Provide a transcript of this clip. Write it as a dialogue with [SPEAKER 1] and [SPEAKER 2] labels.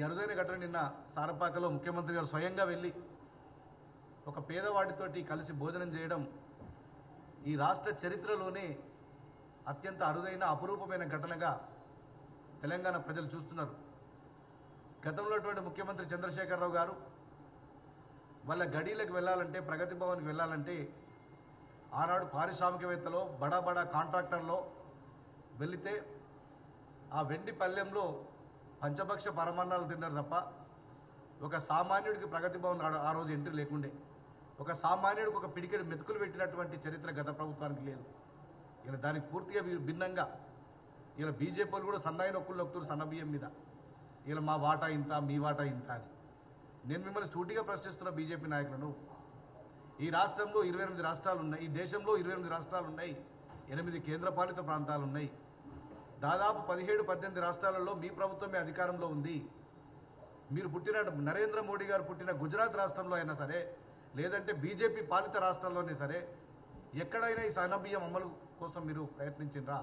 [SPEAKER 1] ఈ అరుదైన ఘటన నిన్న సారపాకలో ముఖ్యమంత్రి గారు స్వయంగా వెళ్ళి ఒక పేదవాడితోటి కలిసి భోజనం చేయడం ఈ రాష్ట్ర చరిత్రలోనే అత్యంత అరుదైన అపురూపమైన ఘటనగా తెలంగాణ ప్రజలు చూస్తున్నారు. గతంలో అటువంటి ముఖ్యమంత్రి చంద్రశేఖరరావు గారు వాళ్ళ గడీలకు వెళ్ళాలంటే ప్రగతి భవన్కి వెళ్ళాలంటే ఆనాడు పారిశ్రామికవేత్తలో బడా బడా కాంట్రాక్టర్లో వెళితే ఆ వెండి పల్లెంలో పంచభక్ష పరమాన్నాలు తిన్నారు తప్ప ఒక సామాన్యుడికి ప్రగతి భవన్ ఆ- రోజు ఎంట్రీ లేకుండే. ఒక సామాన్యుడికి ఒక పిడికెడు మెతుకులు పెట్టినటువంటి చరిత్ర గత ప్రభుత్వానికి లేదు. ఇలా దానికి పూర్తిగా భిన్నంగా ఇలా బీజేపీలు కూడా సన్నాయి నొక్కులు నొక్కుతారు సన్న బియ్యం మీద. ఇలా మా వాటా ఇంత మీ వాటా ఇంత అని. నేను మిమ్మల్ని సూటిగా ప్రశ్నిస్తున్న బీజేపీ నాయకులను ఈ రాష్ట్రంలో ఇరవై ఎనిమిది రాష్ట్రాలు ఉన్నాయి ఈ దేశంలో ఇరవై ఎనిమిది రాష్ట్రాలు ఉన్నాయి ఎనిమిది కేంద్రపాలిత ప్రాంతాలు ఉన్నాయి దాదాపు పదిహేడు పద్దెనిమిది రాష్ట్రాలలో మీ ప్రభుత్వమే అధికారంలో ఉంది. మీరు పుట్టిన నరేంద్ర మోడీ గారు పుట్టిన గుజరాత్ రాష్ట్రంలో అయినా సరే లేదంటే బీజేపీ పాలిత రాష్ట్రాల్లోనే సరే ఎక్కడైనా ఈ సన్నబియ్యం అమలు కోసం మీరు ప్రయత్నించిండ్రా